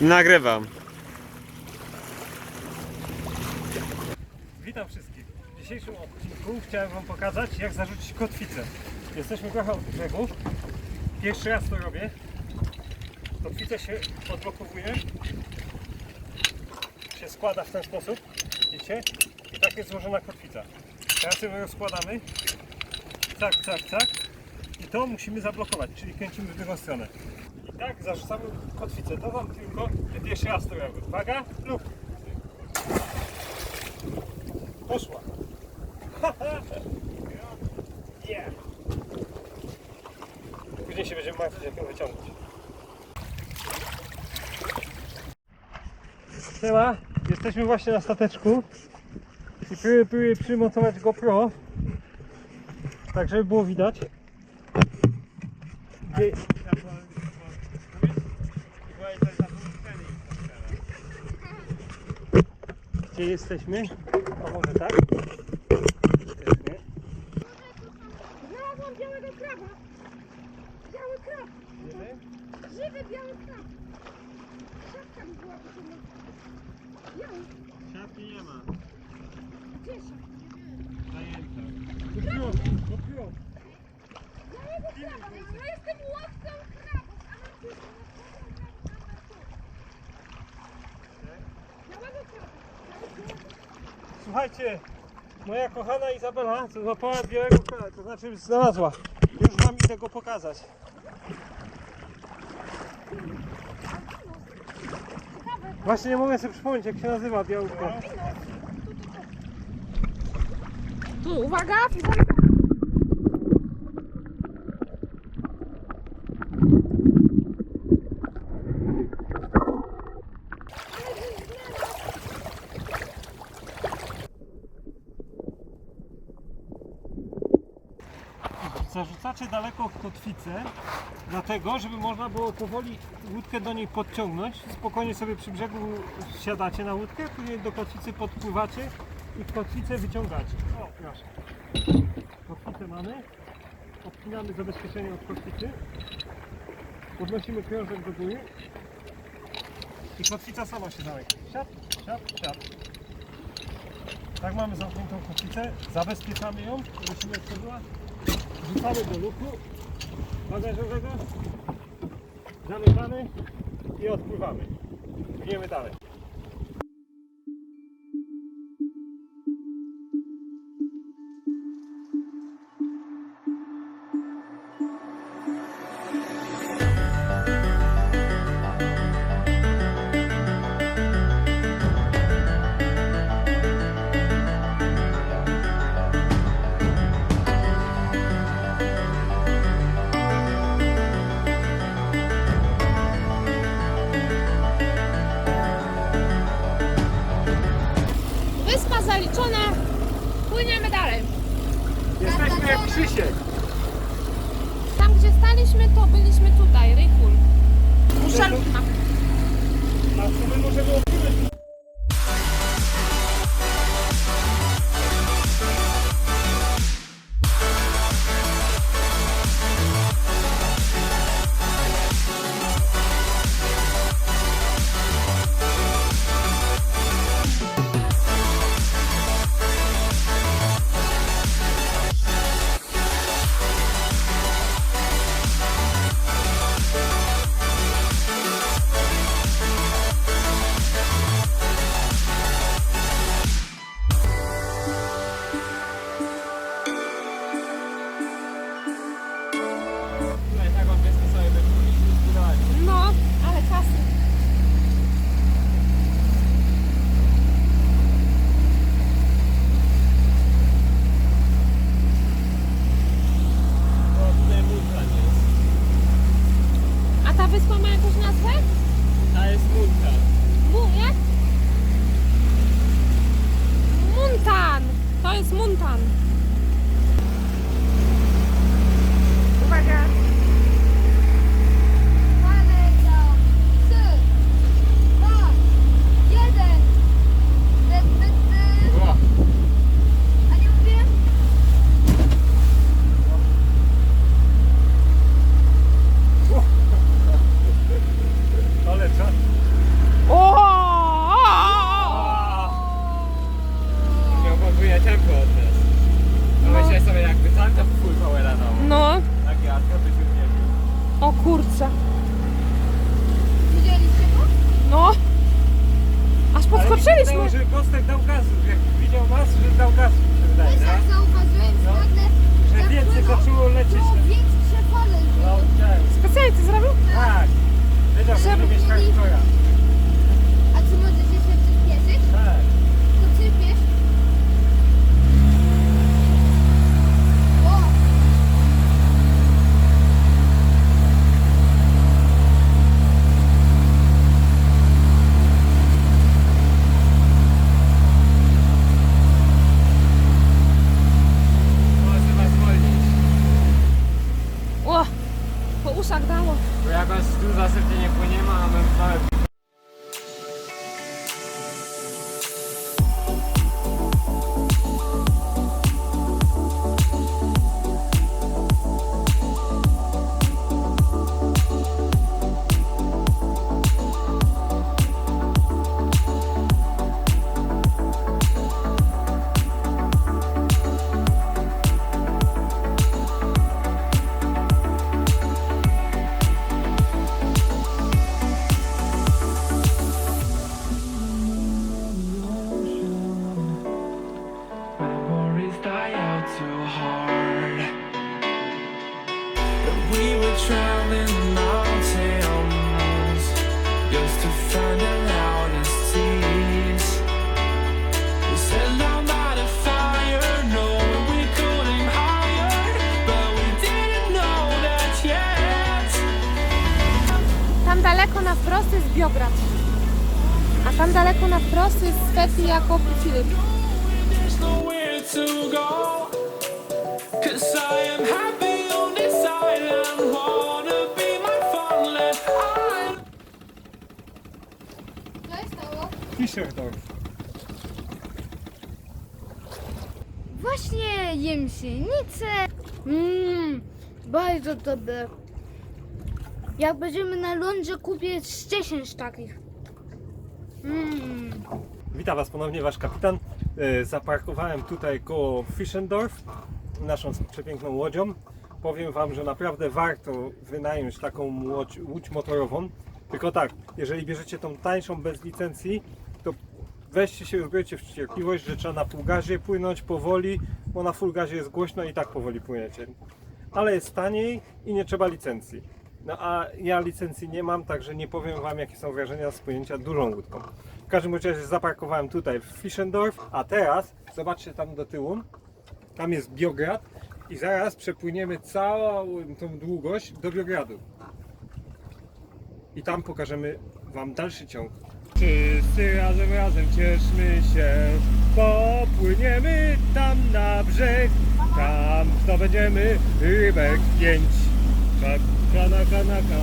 Nagrywam. Witam wszystkich. W dzisiejszym odcinku chciałem Wam pokazać, jak zarzucić kotwicę. Jesteśmy trochę od brzegu. Pierwszy raz to robię. Kotwica się odblokowuje. Się składa w ten sposób. Widzicie? I tak jest złożona kotwica. Teraz ją rozkładamy. Tak, tak, tak. I to musimy zablokować, czyli kręcimy w drugą stronę. I tak zarzucamy kotwicę. To Wam tylko pierwszy raz to robię. Uwaga, lub. Poszła. yeah. Później się będziemy martwić, jak ją wyciągnąć. Siema, jesteśmy właśnie na stateczku i próbuję przymocować GoPro tak, żeby było widać. Gdzie... Gdzie jesteśmy? A może tak? Jesteśmy. Znalazłam białego krawa. Biały kraw. Żywy biały kraw. Siatka mi była potrzebna. Siatki nie ma. Gdzie siatka? Zajęta. GoPro, GoPro. Białego krawa. No jestem łowcą krawów. A mam tu. Słuchajcie, moja kochana Izabela złapała białego krawa, to znaczy znalazła. Już wam idę go pokazać. Właśnie nie mogę sobie przypomnieć jak się nazywa biały kraw. Tu, uwaga. Zarzucacie daleko kotwicę, dlatego, żeby można było powoli łódkę do niej podciągnąć. Spokojnie sobie przy brzegu siadacie na łódkę, później do kotwicy podpływacie i kotwicę wyciągacie. O, proszę. Kotwicę mamy. Odpinamy zabezpieczenie od kotwicy. Podnosimy krążek do góry. I kotwica sama się zamyka. Siad, siad, siad. Tak mamy zamkniętą kotwicę. Zabezpieczamy ją, żeby się nie otworzyła. Wrzucamy do luku bagażowego, zamykamy i odpływamy. Płyniemy dalej. Płyniemy dalej. Jesteśmy jak Krzysiek. Tam gdzie staliśmy to byliśmy tutaj, Rychul. Muszelka. A co my możemy odpłynąć? Wyspa ma jakąś nazwę? Ta jest multa. Mu, jak? Muntan. To jest Muntan. Kurczę. Widzieliście to? No. Aż podskoczyliśmy. Ale mi się wydało, że Kostek dał gazu. Jak widział nas, że dał gazu, mi się wydaje, Też tak? tak zauważyłem, że No. nagle Że więcej zaczęło lecieć. było większe fale. No, były. tak. Specjalnie to zrobił? Tak. Tam daleko na wprost jest Biograd. A tam daleko na wprost jest i Filip. There's nowhere to go. Fischerdorf. Właśnie jem sienicę. Mmm, bardzo dobre. Jak będziemy na lądzie, kupię z 10 takich. Mmm. Witam Was ponownie, Wasz kapitan. E, Zaparkowałem tutaj koło Fischendorf naszą przepiękną łodzią. Powiem Wam, że naprawdę warto wynająć taką łódź, łódź motorową. Tylko tak, jeżeli bierzecie tą tańszą bez licencji, weźcie się, uzbrojcie w cierpliwość, że trzeba na półgazie płynąć powoli, bo na full gazie jest głośno i tak powoli płyniecie. Ale jest taniej i nie trzeba licencji. No a ja licencji nie mam, także nie powiem Wam jakie są wrażenia z płynięcia dużą łódką. W każdym razie zaparkowałem tutaj w Fischendorf, a teraz zobaczcie tam do tyłu, tam jest Biograd i zaraz przepłyniemy całą tą długość do Biogradu. I tam pokażemy Wam dalszy ciąg. Wszyscy razem, razem cieszmy się, popłyniemy tam na brzeg, tam zdobędziemy rybek pięć. Kanaka, naka,